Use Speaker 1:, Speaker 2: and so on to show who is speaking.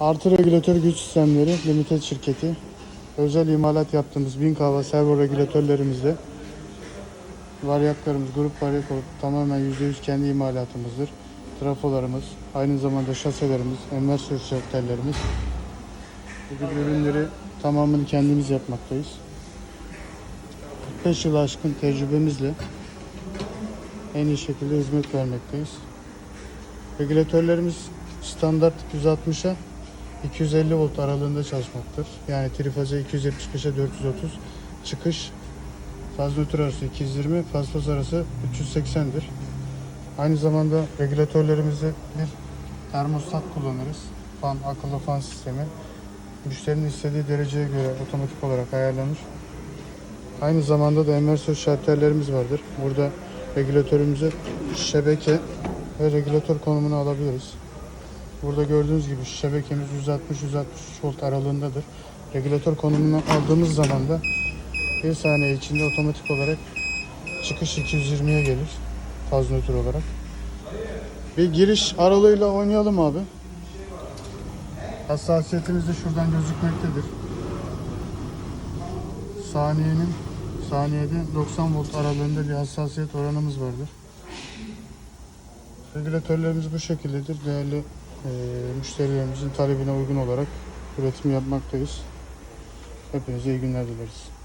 Speaker 1: Artı regülatör güç sistemleri limited şirketi. Özel imalat yaptığımız 1000 kava servo regülatörlerimizde varyaklarımız, grup varyak tamamen %100 kendi imalatımızdır. Trafolarımız, aynı zamanda şaselerimiz, enversör şartellerimiz. Bu ürünleri tamamını kendimiz yapmaktayız. 45 yıl aşkın tecrübemizle en iyi şekilde hizmet vermekteyiz. Regülatörlerimiz standart 260'a 250 volt aralığında çalışmaktır. Yani trifaze 275'e 430, çıkış faz nötr arası 220, faz faz arası 380'dir. Aynı zamanda regülatörlerimizde bir termostat kullanırız. Fan, akıllı fan sistemi. Müşterinin istediği dereceye göre otomatik olarak ayarlanır. Aynı zamanda da enversör şarterlerimiz vardır. Burada regülatörümüzü şebeke ve regülatör konumunu alabiliriz. Burada gördüğünüz gibi şebekemiz 160-163 volt aralığındadır. Regülatör konumunu aldığımız zaman da bir saniye içinde otomatik olarak çıkış 220'ye gelir. Faz nötr olarak. Bir giriş aralığıyla oynayalım abi. Hassasiyetimiz de şuradan gözükmektedir. Saniyenin saniyede 90 volt aralığında bir hassasiyet oranımız vardır. Regülatörlerimiz bu şekildedir. Değerli müşterilerimizin talebine uygun olarak üretim yapmaktayız. Hepinize iyi günler dileriz.